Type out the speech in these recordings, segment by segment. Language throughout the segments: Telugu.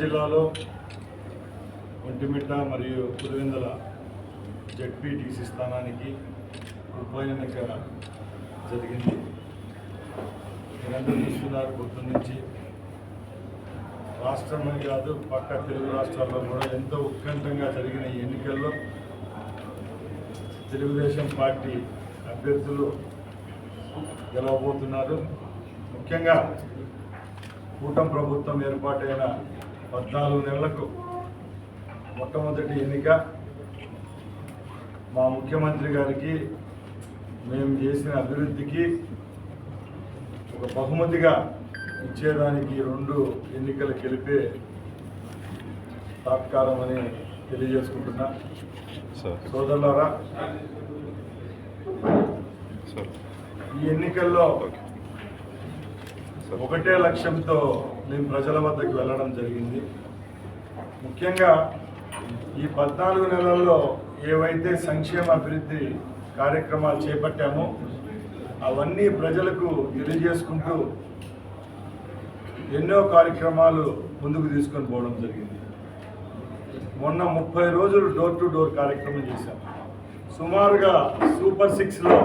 జిల్లాలో ఒంటిమిట్ట మరియు పులివెందుల జడ్పీటీసీ స్థానానికి ఉప ఎన్నిక జరిగింది. మీరందరూ చూస్తున్నారు పొద్దున్న నుంచి. రాష్ట్రమే కాదు పక్క తెలుగు రాష్ట్రాల్లో కూడా ఎంతో ఉత్కంఠంగా జరిగిన ఈ ఎన్నికల్లో తెలుగుదేశం పార్టీ అభ్యర్థులు గెలవబోతున్నారు. ముఖ్యంగా కూటమి ప్రభుత్వం ఏర్పాటైన పద్నాలుగు నెలలకు మొట్టమొదటి ఎన్నిక. మా ముఖ్యమంత్రి గారికి మేము చేసిన అభివృద్ధికి ఒక బహుమతిగా ఇచ్చేదానికి రెండు ఎన్నికలు గెలిపే తాత్కాలం అని తెలియజేసుకుంటున్నా. సార్. సోదరులారా సార్. ఈ ఎన్నికల్లో ఒకటే లక్ష్యంతో మేము ప్రజల వద్దకు వెళ్ళడం జరిగింది. ముఖ్యంగా ఈ పద్నాలుగు నెలల్లో ఏవైతే సంక్షేమ అభివృద్ధి కార్యక్రమాలు చేపట్టామో అవన్నీ ప్రజలకు తెలియజేసుకుంటూ ఎన్నో కార్యక్రమాలు ముందుకు తీసుకొని పోవడం జరిగింది. మొన్న ముప్పై రోజులు డోర్ టు డోర్ కార్యక్రమం చేశాం. సుమారుగా సూపర్ సిక్స్లో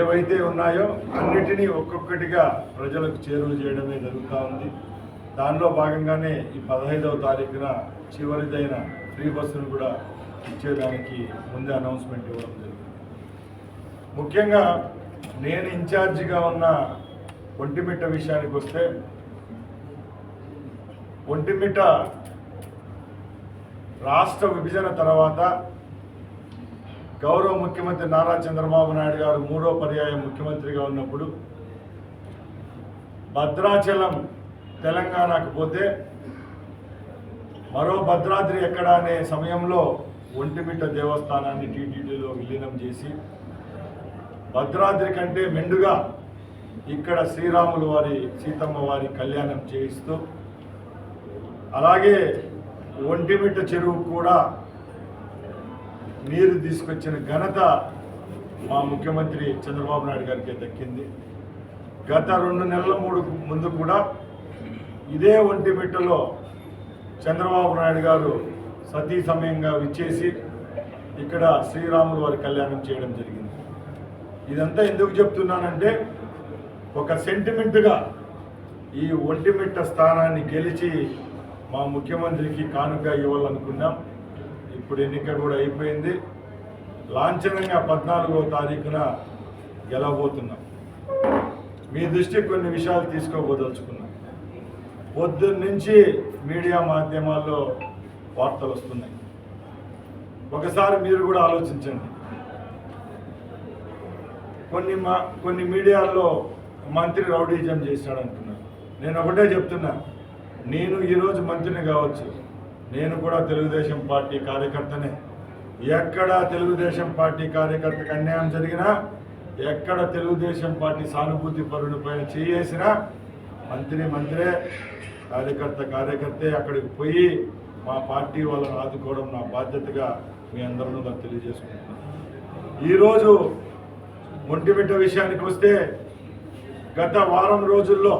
ఏవైతే ఉన్నాయో అన్నిటినీ ఒక్కొక్కటిగా ప్రజలకు చేరువ చేయడమే జరుగుతూ ఉంది. దానిలో భాగంగానే ఈ పదహైదవ తారీఖున చివరిదైన ఫ్రీ బస్సును కూడా ఇచ్చేదానికి ముందే అనౌన్స్మెంట్ ఇవ్వడం జరిగింది. ముఖ్యంగా నేను ఇన్ఛార్జిగా ఉన్న ఒంటిమిట్ట విషయానికి వస్తే ఒంటిమిట్ట రాష్ట్ర విభజన తర్వాత గౌరవ ముఖ్యమంత్రి నారా చంద్రబాబు నాయుడు గారు మూడో పర్యాయం ముఖ్యమంత్రిగా ఉన్నప్పుడు భద్రాచలం తెలంగాణకు పోతే మరో భద్రాద్రి ఎక్కడ అనే సమయంలో ఒంటిమిట్ట దేవస్థానాన్ని టీటీడీలో విలీనం చేసి భద్రాద్రి కంటే మెండుగా ఇక్కడ శ్రీరాములు వారి సీతమ్మ వారి కళ్యాణం చేయిస్తూ అలాగే ఒంటిమిట్ట చెరువు కూడా నీరు తీసుకొచ్చిన ఘనత మా ముఖ్యమంత్రి చంద్రబాబు నాయుడు గారికి దక్కింది. గత రెండు నెలల మూడు ముందు కూడా ఇదే ఒంటిమిట్టలో చంద్రబాబు నాయుడు గారు సతీ సమయంగా విచ్చేసి ఇక్కడ శ్రీరాములు వారి కళ్యాణం చేయడం జరిగింది. ఇదంతా ఎందుకు చెప్తున్నానంటే ఒక సెంటిమెంట్గా ఈ ఒంటిమిట్ట స్థానాన్ని గెలిచి మా ముఖ్యమంత్రికి కానుక ఇవ్వాలనుకున్నాం. ఇప్పుడు ఎన్నిక కూడా అయిపోయింది. లాంఛనంగా పద్నాలుగో తారీఖున గెలవబోతున్నాం. మీ దృష్టికి కొన్ని విషయాలు తీసుకోబోదలుచుకున్నాం. పొద్దున్న నుంచి మీడియా మాధ్యమాల్లో వార్తలు వస్తున్నాయి. ఒకసారి మీరు కూడా ఆలోచించండి. కొన్ని మా కొన్ని మీడియాల్లో మంత్రి రౌడీజం చేశాడు అంటున్నారు. నేను ఒకటే చెప్తున్నా. నేను ఈరోజు మంత్రిని కావచ్చు. నేను కూడా తెలుగుదేశం పార్టీ కార్యకర్తనే. ఎక్కడ తెలుగుదేశం పార్టీ కార్యకర్తకు అన్యాయం జరిగినా ఎక్కడ తెలుగుదేశం పార్టీ సానుభూతి పరుని పైన చేసినా మంత్రి మంత్రే కార్యకర్త కార్యకర్తే అక్కడికి పోయి మా పార్టీ వాళ్ళని ఆదుకోవడం నా బాధ్యతగా మీ అందరూ నాకు తెలియజేసుకుంటున్నాను. ఈరోజు ఒంటిమిట్ట విషయానికి వస్తే గత వారం రోజుల్లో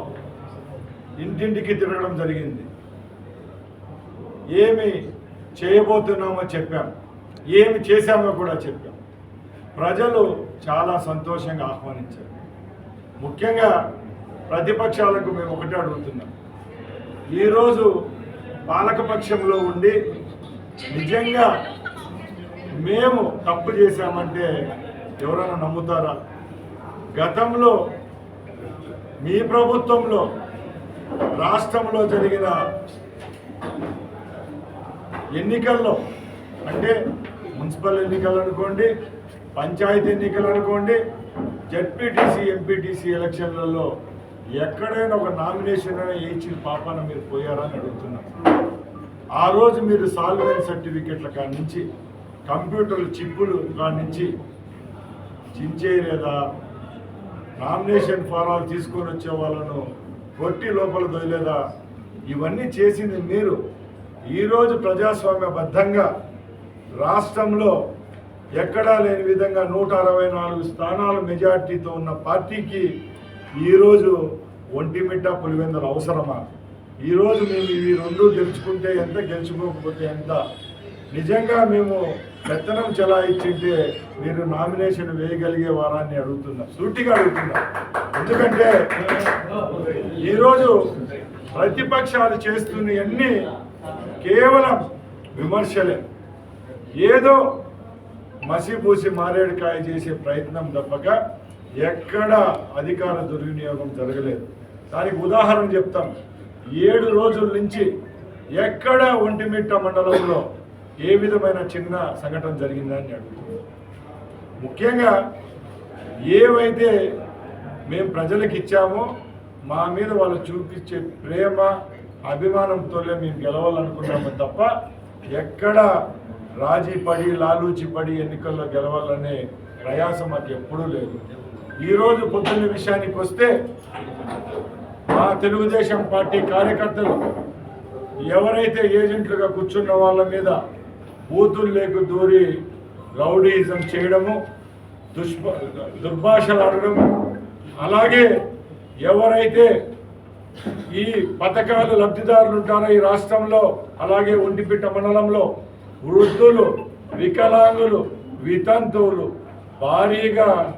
ఇంటింటికి తిరగడం జరిగింది. ఏమి చేయబోతున్నామో చెప్పాం. ఏమి చేశామో కూడా చెప్పాం. ప్రజలు చాలా సంతోషంగా ఆహ్వానించారు. ముఖ్యంగా ప్రతిపక్షాలకు మేము ఒకటే అడుగుతున్నాం. ఈరోజు పాలకపక్షంలో ఉండి నిజంగా మేము తప్పు చేశామంటే ఎవరైనా నమ్ముతారా? గతంలో మీ ప్రభుత్వంలో రాష్ట్రంలో జరిగిన ఎన్నికల్లో అంటే మున్సిపల్ ఎన్నికలు అనుకోండి పంచాయతీ ఎన్నికలు అనుకోండి జడ్పీటీసీ ఎంపీటీసీ ఎలక్షన్లలో ఎక్కడైనా ఒక నామినేషన్ అయినా వేయించిన పాపాన మీరు పోయారని అని అడుగుతున్నాం. ఆ రోజు మీరు సాల్వెంట్ సర్టిఫికెట్ల కాడి నుంచి కంప్యూటర్లు చిప్పులు కాడి నుంచి చించేయలేదా? నామినేషన్ ఫారాలు తీసుకొని వచ్చే వాళ్ళను కొట్టి లోపల దొయలేదా ఇవన్నీ చేసింది మీరు. ఈరోజు ప్రజాస్వామ్యబద్ధంగా రాష్ట్రంలో ఎక్కడా లేని విధంగా నూట అరవై నాలుగు స్థానాలు మెజార్టీతో ఉన్న పార్టీకి ఈరోజు ఒంటిమిట్ట పులివెందులు అవసరమా? ఈరోజు మేము ఇవి రెండు గెలుచుకుంటే ఎంత గెలుచుకోకపోతే ఎంత? నిజంగా మేము పెత్తనం చెలాయించింటే మీరు నామినేషన్ వేయగలిగే వారాన్ని అడుగుతున్నా సూటిగా అడుగుతున్నా. ఎందుకంటే ఈరోజు ప్రతిపక్షాలు చేస్తున్నవన్నీ కేవలం విమర్శలే. ఏదో మసిపూసి మారేడుకాయ చేసే ప్రయత్నం తప్పక ఎక్కడ అధికార దుర్వినియోగం జరగలేదు. దానికి ఉదాహరణ చెప్తాం. ఏడు రోజుల నుంచి ఎక్కడ ఒంటిమిట్ట మండలంలో ఏ విధమైన చిన్న సంఘటన జరిగిందని అడుగుతున్నాం. ముఖ్యంగా ఏవైతే మేము ప్రజలకు ఇచ్చామో మా మీద వాళ్ళు చూపించే ప్రేమ అభిమానంతోనే మేము గెలవాలనుకున్నాము తప్ప ఎక్కడ రాజీ పడి లాలూచి పడి ఎన్నికల్లో గెలవాలనే ప్రయాసం మాకు ఎప్పుడూ లేదు. ఈరోజు పొద్దున్న విషయానికి వస్తే మా తెలుగుదేశం పార్టీ కార్యకర్తలు ఎవరైతే ఏజెంట్లుగా కూర్చున్న వాళ్ళ మీద బూతులు దూరి రౌడీజం చేయడము దుష్ప దుర్భాషలాడడము అలాగే ఎవరైతే ఈ పథకాలు లబ్ధిదారులు ఉంటారో ఈ రాష్ట్రంలో? అలాగే ఒంటిపిట్ట మండలంలో వృద్ధులు వికలాంగులు వితంతువులు భారీగా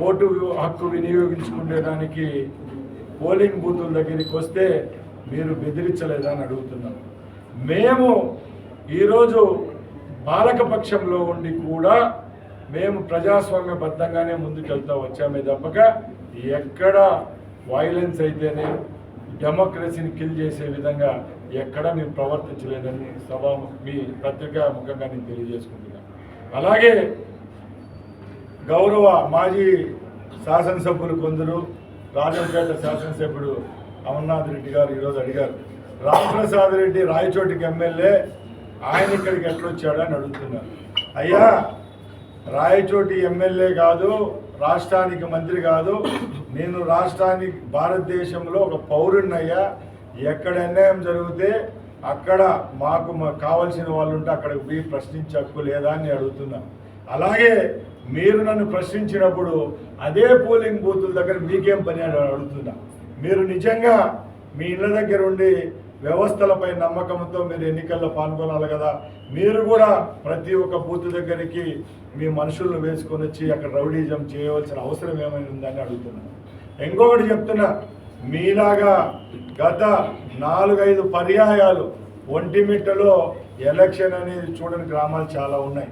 ఓటు హక్కు వినియోగించుకునేదానికి పోలింగ్ బూతుల దగ్గరికి వస్తే మీరు బెదిరించలేదని అడుగుతున్నాం మేము ఈరోజు బాలకపక్షంలో ఉండి కూడా మేము ప్రజాస్వామ్యబద్ధంగానే ముందుకెళ్తా వచ్చామే తప్పక. ఎక్కడ వైలెన్స్ అయితేనే డెమోక్రసీని కిల్ చేసే విధంగా ఎక్కడా మేము ప్రవర్తించలేదని సభ మీ పత్రికా ముఖంగా నేను తెలియజేసుకుంటున్నాను అలాగే గౌరవ మాజీ శాసనసభ్యులు కొందరు రాజంపేట శాసనసభ్యుడు అమర్నాథ్ రెడ్డి గారు ఈరోజు అడిగారు రామప్రసాద్ రెడ్డి రాయచోటికి ఎమ్మెల్యే ఆయన ఇక్కడికి ఎట్లొచ్చాడని అడుగుతున్నారు. అయ్యా రాయచోటి ఎమ్మెల్యే కాదు రాష్ట్రానికి మంత్రి కాదు నేను రాష్ట్రానికి భారతదేశంలో ఒక పౌరుణ్ణయ్యా. ఎక్కడ అన్యాయం జరిగితే అక్కడ మాకు మాకు కావాల్సిన వాళ్ళు ఉంటే అక్కడికి పోయి ప్రశ్నించే హక్కు లేదా అని అడుగుతున్నా. అలాగే మీరు నన్ను ప్రశ్నించినప్పుడు అదే పోలింగ్ బూతుల దగ్గర మీకేం పని అని అడుగుతున్నా. మీరు నిజంగా మీ ఇళ్ళ దగ్గర ఉండి వ్యవస్థలపై నమ్మకంతో మీరు ఎన్నికల్లో పాల్గొనాలి కదా. మీరు కూడా ప్రతి ఒక్క బూత్ దగ్గరికి మీ మనుషులను వేసుకొని వచ్చి అక్కడ రౌడీజం చేయవలసిన అవసరం ఏమైనా ఉందని అడుగుతున్నాను ఇంకొకటి చెప్తున్నా మీలాగా గత నాలుగైదు పర్యాయాలు ఒంటిమిట్టలో ఎలక్షన్ అనేది చూడని గ్రామాలు చాలా ఉన్నాయి.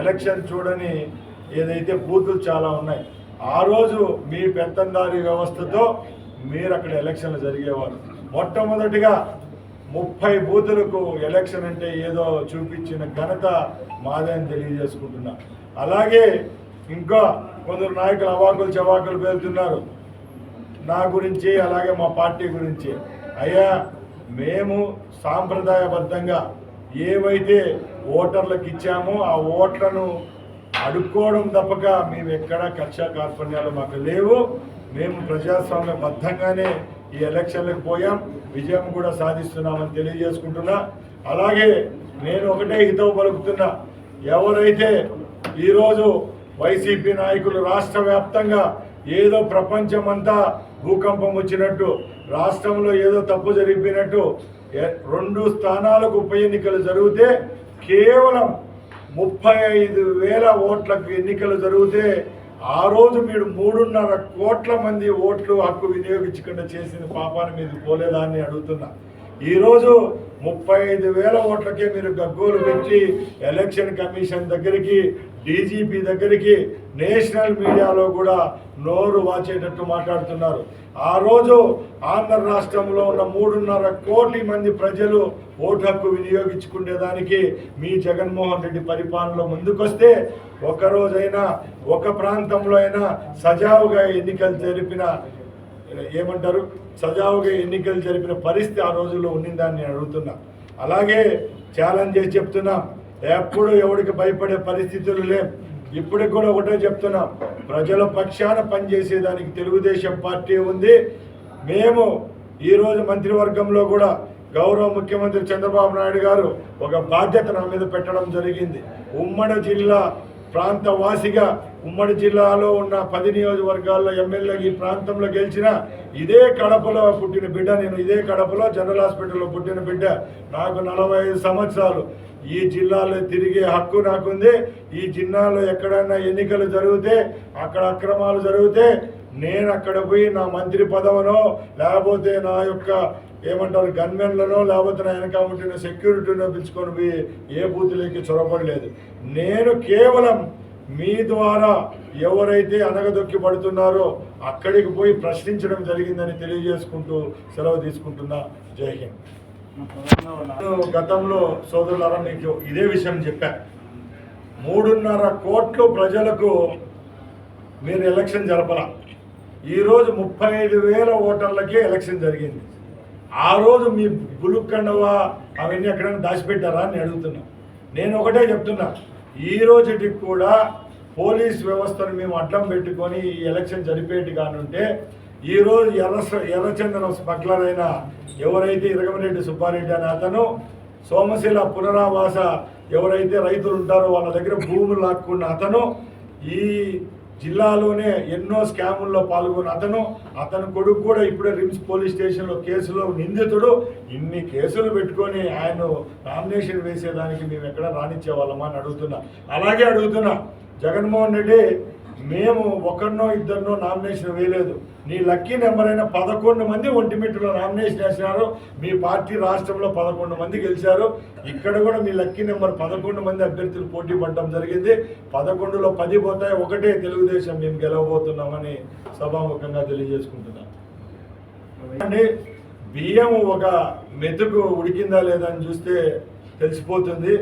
ఎలక్షన్ చూడని ఏదైతే బూతులు చాలా ఉన్నాయి ఆ రోజు మీ పెత్తందారీ వ్యవస్థతో మీరు అక్కడ ఎలక్షన్లు జరిగేవారు. మొట్టమొదటిగా ముప్పై బూతులకు ఎలక్షన్ అంటే ఏదో చూపించిన ఘనత మాదే అని తెలియజేసుకుంటున్నా. అలాగే ఇంకా కొందరు నాయకులు అవాకులు చవాకులు పేరుతున్నారు నా గురించి అలాగే మా పార్టీ గురించి. అయ్యా మేము సాంప్రదాయబద్ధంగా ఏవైతే ఓటర్లకు ఇచ్చామో ఆ ఓట్లను అడుక్కోవడం తప్పక మేము ఎక్కడా కక్ష కార్పణ్యాలు మాకు లేవు. మేము ప్రజాస్వామ్యబద్ధంగానే ఈ ఎలక్షన్లకు పోయాం. విజయం కూడా సాధిస్తున్నామని తెలియజేసుకుంటున్నా. అలాగే నేను ఒకటే హితవు పలుకుతున్నా. ఎవరైతే ఈరోజు వైసీపీ నాయకులు రాష్ట్ర వ్యాప్తంగా ఏదో ప్రపంచమంతా భూకంపం వచ్చినట్టు రాష్ట్రంలో ఏదో తప్పు జరిగిపోయినట్టు రెండు స్థానాలకు ఉప ఎన్నికలు జరిగితే కేవలం ముప్పై ఐదు వేల ఓట్లకు ఎన్నికలు జరిగితే ఆ రోజు మీరు మూడున్నర కోట్ల మంది ఓట్లు హక్కు వినియోగించకుండా చేసిన పాపాన్ని మీరు పోలేదా అని అడుగుతున్నా. ఈరోజు ముప్పై ఐదు వేల ఓట్లకే మీరు గగ్గోలు పెట్టి ఎలక్షన్ కమిషన్ దగ్గరికి డీజీపీ దగ్గరికి నేషనల్ మీడియాలో కూడా నోరు వాచేటట్టు మాట్లాడుతున్నారు. ఆ రోజు ఆంధ్ర రాష్ట్రంలో ఉన్న మూడున్నర కోటి మంది ప్రజలు ఓటు హక్కు వినియోగించుకునేదానికి మీ జగన్మోహన్ రెడ్డి పరిపాలనలో ముందుకొస్తే ఒకరోజైనా ఒక ప్రాంతంలో అయినా సజావుగా ఎన్నికలు జరిపిన ఏమంటారు? సజావుగా ఎన్నికలు జరిపిన పరిస్థితి ఆ రోజుల్లో ఉండిందని నేను అడుగుతున్నా. అలాగే ఛాలెంజ్ చేసి చెప్తున్నా ఎప్పుడు ఎవరికి భయపడే పరిస్థితులు లేవు. ఇప్పటికి కూడా ఒకటే చెప్తున్నాం ప్రజల పక్షాన పనిచేసేదానికి తెలుగుదేశం పార్టీ ఉంది. మేము ఈరోజు మంత్రివర్గంలో కూడా గౌరవ ముఖ్యమంత్రి చంద్రబాబు నాయుడు గారు ఒక బాధ్యత నా మీద పెట్టడం జరిగింది. ఉమ్మడి జిల్లా ప్రాంత వాసిగా ఉమ్మడి జిల్లాలో ఉన్న పది నియోజకవర్గాల్లో ఎమ్మెల్యేగా ఈ ప్రాంతంలో గెలిచిన ఇదే కడపలో పుట్టిన బిడ్డ నేను ఇదే కడపలో జనరల్ హాస్పిటల్లో పుట్టిన బిడ్డ. నాకు నలభై ఐదు సంవత్సరాలు. ఈ జిల్లాలో తిరిగే హక్కు నాకుంది. ఈ జిల్లాలో ఎక్కడైనా ఎన్నికలు జరిగితే అక్కడ అక్రమాలు జరిగితే నేను అక్కడ పోయి నా మంత్రి పదవనో లేకపోతే నా యొక్క ఏమంటారు గన్మెన్లను లేకపోతే నా వెనక ఉంటున్న సెక్యూరిటీనో పిలుచుకొని పోయి ఏ బూతులకి చొరబడలేదు. నేను కేవలం మీ ద్వారా ఎవరైతే అనగదొక్కి పడుతున్నారో అక్కడికి పోయి ప్రశ్నించడం జరిగిందని తెలియజేసుకుంటూ సెలవు తీసుకుంటున్నా జై హింద్. నేను గతంలో సోదరులారా మీకు ఇదే విషయం చెప్పా. మూడున్నర కోట్లు ప్రజలకు మీరు ఎలక్షన్ జరపల. ఈరోజు ముప్పై ఐదు వేల ఓటర్లకే ఎలక్షన్ జరిగింది. ఆ రోజు మీ బులుక్కండవ అవన్నీ ఎక్కడైనా దాచిపెట్టారా అని అడుగుతున్నా నేను ఒకటే చెప్తున్నా. ఈ రోజుకి కూడా పోలీస్ వ్యవస్థను మేము అడ్డం పెట్టుకొని ఈ ఎలక్షన్ జరిపేటి కానుంటే ఈరోజు ఎర్ర ఎర్రచందనం స్మగ్లర్ అయిన ఎవరైతే ఇరగమరెడ్డి సుబ్బారెడ్డి అనే అతను సోమశిల పునరావాస ఎవరైతే రైతులు ఉంటారో వాళ్ళ దగ్గర భూములు లాక్కున్న అతను ఈ జిల్లాలోనే ఎన్నో స్కాముల్లో పాల్గొన్న అతను అతని కొడుకు కూడా ఇప్పుడే రిమ్స్ పోలీస్ స్టేషన్లో కేసులో నిందితుడు. ఇన్ని కేసులు పెట్టుకొని ఆయన నామినేషన్ వేసేదానికి మేము ఎక్కడ రానిచ్చే వాళ్ళమా అని అడుగుతున్నా. అలాగే అడుగుతున్నా జగన్మోహన్ రెడ్డి మేము ఒకరినో ఇద్దరినో నామినేషన్ వేయలేదు. నీ లక్కీ నెంబర్ అయిన పదకొండు మంది ఒంటిమిట్టులో నామినేషన్ వేసినారు మీ పార్టీ రాష్ట్రంలో పదకొండు మంది గెలిచారు. ఇక్కడ కూడా మీ లక్కీ నెంబర్ పదకొండు మంది అభ్యర్థులు పోటీ పడడం జరిగింది. పదకొండులో పది పోతాయి ఒకటే తెలుగుదేశం మేము గెలవబోతున్నామని సభాముఖంగా తెలియజేసుకుంటున్నాం. అండి బియ్యం ఒక మెతుకు ఉడికిందా లేదా అని చూస్తే తెలిసిపోతుంది.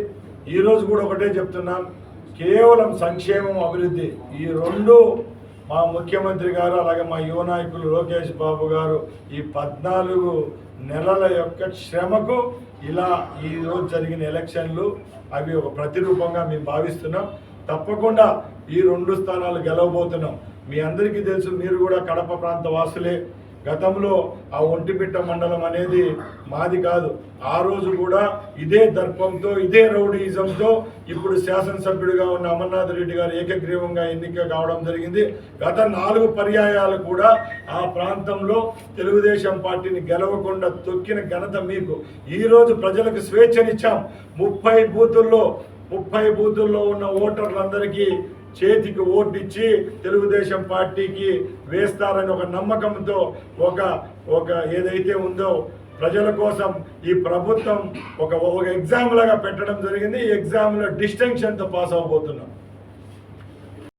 ఈరోజు కూడా ఒకటే చెప్తున్నాం. కేవలం సంక్షేమం అభివృద్ధి ఈ రెండు మా ముఖ్యమంత్రి గారు అలాగే మా యువ నాయకులు లోకేష్ బాబు గారు ఈ పద్నాలుగు నెలల యొక్క శ్రమకు ఇలా ఈ రోజు జరిగిన ఎలక్షన్లు అవి ఒక ప్రతిరూపంగా మేము భావిస్తున్నాం. తప్పకుండా ఈ రెండు స్థానాలు గెలవబోతున్నాం. మీ అందరికీ తెలుసు మీరు కూడా కడప ప్రాంత వాసులే. గతంలో ఆ ఒంటిపిట్ట మండలం అనేది మాది కాదు. ఆ రోజు కూడా ఇదే దర్పంతో ఇదే రౌడీయిజంతో ఇప్పుడు శాసనసభ్యుడిగా ఉన్న అమర్నాథ్ రెడ్డి గారు ఏకగ్రీవంగా ఎన్నిక కావడం జరిగింది. గత నాలుగు పర్యాయాలు కూడా ఆ ప్రాంతంలో తెలుగుదేశం పార్టీని గెలవకుండా తొక్కిన ఘనత మీకు. ఈరోజు ప్రజలకు స్వేచ్ఛనిచ్చాం. ముప్పై బూతుల్లో ముప్పై బూతుల్లో ఉన్న ఓటర్లందరికీ చేతికి ఓటిచ్చి తెలుగుదేశం పార్టీకి వేస్తారని ఒక నమ్మకంతో ఒక ఒక ఏదైతే ఉందో ప్రజల కోసం ఈ ప్రభుత్వం ఒక ఒక ఎగ్జామ్ లాగా పెట్టడం జరిగింది. ఈ ఎగ్జామ్లో డిస్టింక్షన్తో పాస్ అవ్వబోతున్నాం